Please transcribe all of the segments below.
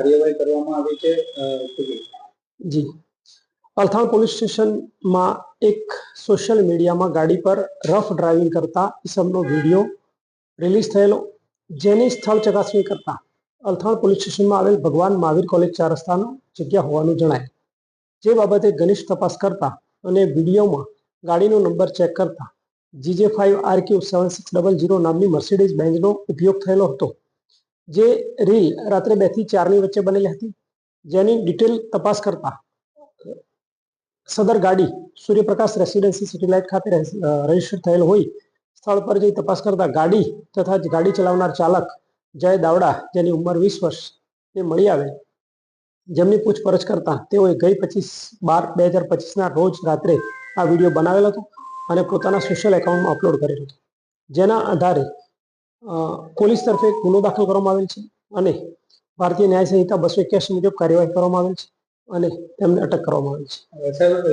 કાર્યવાહી કરવામાં આવી છે? જી. અલથાણ પોલીસ સ્ટેશનમાં એક સોશિયલ મીડિયામાં ગાડી પર રફ ડ્રાઇવિંગ કરતા ઇસમનો વીડિયો રિલીઝ થયેલો, જેની સ્થળ ચકાસણી કરતા અલથાણ પોલીસ સ્ટેશનમાં આવેલ ભગવાન મહાવીર કોલેજ ચાર રસ્તાનો જગ્યા હોવાનું જણાય. જે બાબતે ઘનિષ્ઠ તપાસ કરતા અને વિડીયોમાં ગાડીનો નંબર ચેક કરતા, GJ five R Q seven six double zero નામની મર્સિડીઝ બેન્ઝનો ઉપયોગ થયેલો હતો. જે રીલ રાત્રે બેથી ચારની વચ્ચે બનેલી હતી, જેની ડિટેલ તપાસ કરતા સદર ગાડી સૂર્યપ્રકાશ રેસિડેન્સી સિટી લાઇટ ખાતે રજિસ્ટર થયેલ હોય, સ્થળ પર જઈ તપાસ કરતા ગાડી તથા ગાડી ચલાવનાર ચાલક જય દાવડા, જેની ઉંમર વીસ વર્ષ તે મળી આવે, જેમની પૂછપરછ કરતા તેઓએ ગઈ પચીસ બાર બે હજાર પચીસના રોજ રાત્રે આ વીડિયો બનાવેલો હતો અને પોતાના સોશિયલ એકાઉન્ટમાં અપલોડ કરેલો હતો. જેના આધારે પોલીસ તરફે ગુનો દાખલ કરવામાં આવેલ છે અને ભારતીય ન્યાય સંહિતા બસો એક્યાસી મુજબ કાર્યવાહી કરવામાં આવેલ છે અને તેમને અટક કરવામાં આવી છે.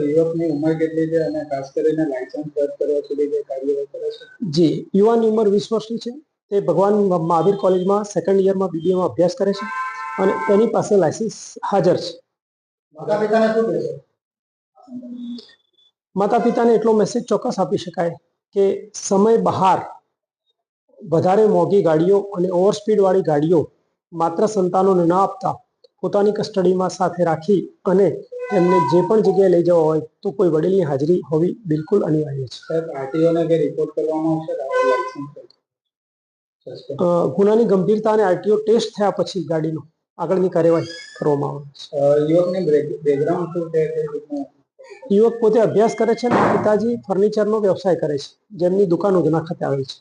યુવકની ઉંમર કેટલી છે અને ખાસ કરીને લાયસન્સ રદ કરવા સુધી જે કાર્યવાહી કરે છે? જી યુવાની ઉંમર વીસ વર્ષની છે તે ભગવાન મહાવીર કોલેજમાં સેકન્ડ યરમાં બીબીએમાં અભ્યાસ કરે છે અને તેની પાસે લાયસન્સ હાજર છે. માતા પિતાને શું કહેશે માતા પિતાને એટલો મેસેજ ચોક્કસ આપી શકાય કે સમય બહાર વધારે મોંઘી ગાડીઓ અને ઓવરસ્પીડ વાળી ગાડીઓ માત્ર સંતાનોને ન આપતા પોતાની કસ્ટડીમાં સાથે રાખી અને એમને જે પણ જગ્યાએ લઈ જવા હોય તો કોઈ વડીલની હાજરી હોવી બિલકુલ અનિવાર્ય છે. આરટીઓને કે રિપોર્ટ કરવામાં આવશે ગુનાની ગંભીરતા અને આરટીઓ ટેસ્ટ થયા પછી ગાડીનો આગળની કાર્યવાહી કરવામાં આવે છે. યુવકની બેકગ્રાઉન્ડ શું છે? યુવક પોતે અભ્યાસ કરે છે અને પિતાજી ફર્નિચરનો વ્યવસાય કરે છે જેમની દુકાન ઉધના ખાતે આવેલ છે.